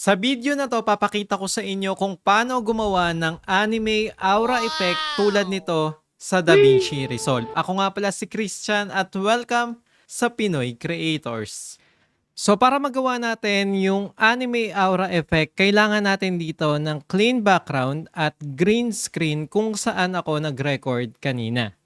Sa video na to, papakita ko sa inyo kung paano gumawa ng anime aura effect tulad nito sa DaVinci Resolve. Ako nga pala si Christian at welcome sa Pinoy Creators. So para magawa natin yung anime aura effect, kailangan natin dito ng clean background at green screen kung saan ako nag-record kanina.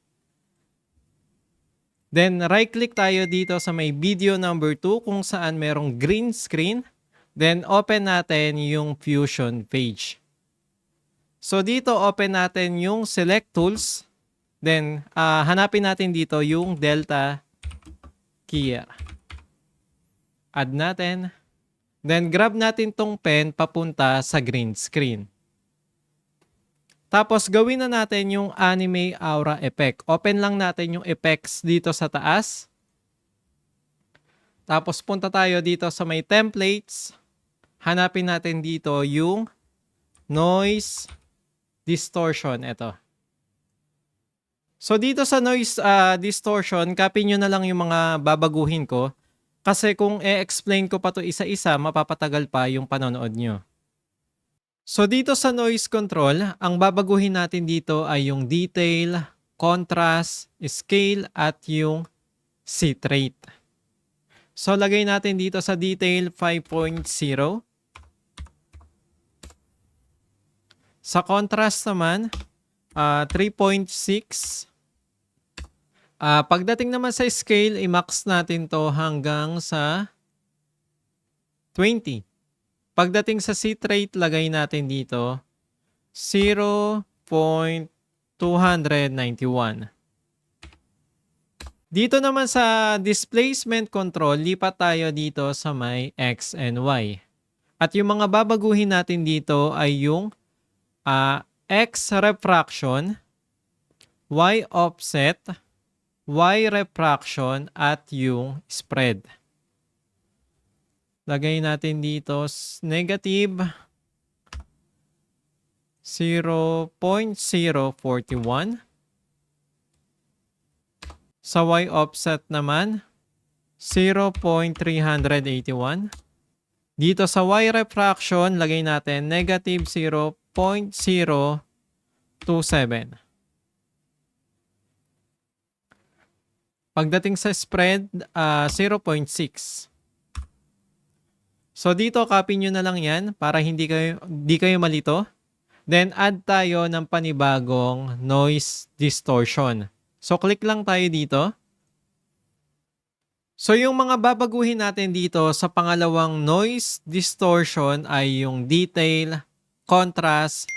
Then right click tayo dito sa may video number 2 kung saan merong green screen. Then open natin yung Fusion page. So dito open natin yung select tools. Then ah, hanapin natin dito yung Delta Kia. Add natin. Then grab natin tong pen papunta sa green screen. Tapos gawin na natin yung anime aura effect. Open lang natin yung effects dito sa taas. Tapos punta tayo dito sa may templates. Hanapin natin dito yung noise distortion. Ito. So dito sa noise ah, distortion, copy nyo na lang yung mga babaguhin ko. Kasi kung e-explain ko pa to isa-isa, mapapatagal pa yung panonood nyo. So dito sa noise control, ang babaguhin natin dito ay yung detail, contrast, scale at yung seat rate. So lagay natin dito sa detail 5.0. Sa contrast naman, ah, 3.6. Ah, pagdating naman sa scale, i-max natin to hanggang sa 20. Pagdating sa seat rate, lagay natin dito 0.291. Dito naman sa displacement control, lipat tayo dito sa may X and Y. At yung mga babaguhin natin dito ay yung ah, X refraction, Y offset, Y refraction at yung spread. Lagay natin dito negative 0.041. Sa Y offset naman 0.381. Dito sa Y refraction, lagay natin negative 0.027. Pagdating sa spread, ah, 0.6. So dito copy nyo na lang 'yan para hindi kayo di kayo malito. Then add tayo ng panibagong noise distortion. So click lang tayo dito. So yung mga babaguhin natin dito sa pangalawang noise distortion ay yung detail, contrast,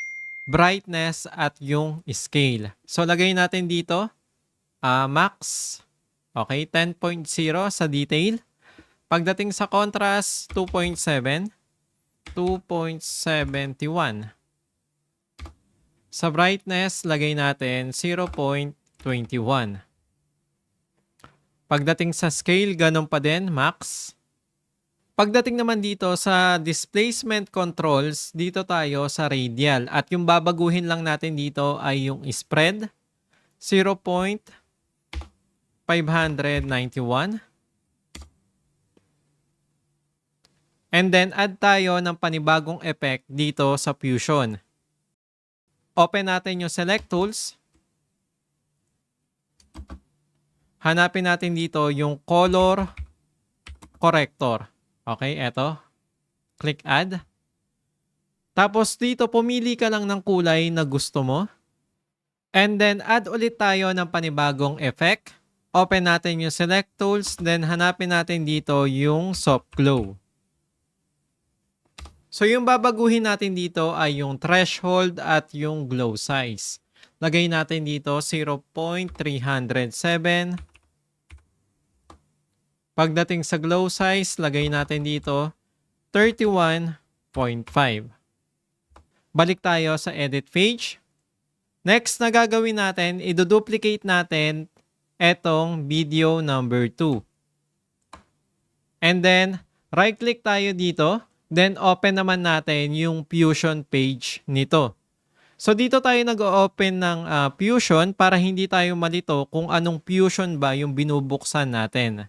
brightness at yung scale. So lagay natin dito ah, max okay 10.0 sa detail. Pagdating sa contrast, 2.7, 2.71. Sa brightness, lagay natin 0.21. Pagdating sa scale, ganun pa din, max. Pagdating naman dito sa displacement controls, dito tayo sa radial. At yung babaguhin lang natin dito ay yung spread, 0.591. And then add tayo ng panibagong effect dito sa Fusion. Open natin yung select tools. Hanapin natin dito yung color corrector. Okay, eto. Click add. Tapos dito pumili ka lang ng kulay na gusto mo. And then add ulit tayo ng panibagong effect. Open natin yung select tools. Then hanapin natin dito yung soft glow. So yung babaguhin natin dito ay yung threshold at yung glow size. Lagay natin dito 0.307. Pagdating sa glow size, lagay natin dito 31.5. Balik tayo sa edit page. Next na gagawin natin, iduduplicate natin etong video number 2. And then, right-click tayo dito. Then, open naman natin yung Fusion page nito. So, dito tayo nag-open ng ah, Fusion para hindi tayo malito kung anong Fusion ba yung binubuksan natin.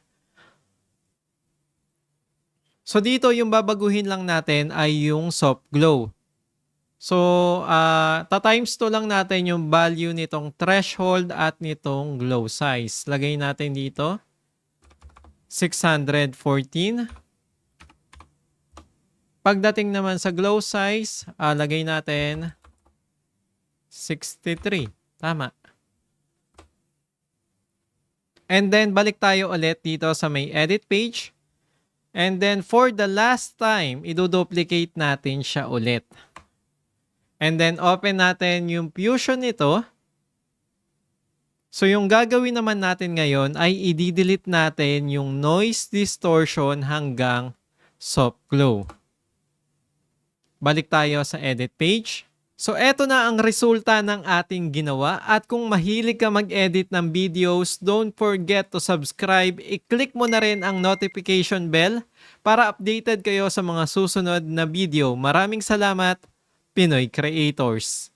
So dito yung babaguhin lang natin ay yung soft glow. So ah ta-times 2 lang natin yung value nitong threshold at nitong glow size. Lagay natin dito 614. Pagdating naman sa glow size, ah, lagay natin 63. Tama. And then balik tayo ulit dito sa may edit page. And then for the last time, iduduplicate natin siya ulit. And then open natin yung fusion nito. So yung gagawin naman natin ngayon ay i-delete natin yung noise distortion hanggang soft glow. Balik tayo sa edit page. So eto na ang resulta ng ating ginawa at kung mahilig ka mag-edit ng videos, don't forget to subscribe. I-click mo na rin ang notification bell para updated kayo sa mga susunod na video. Maraming salamat, Pinoy Creators!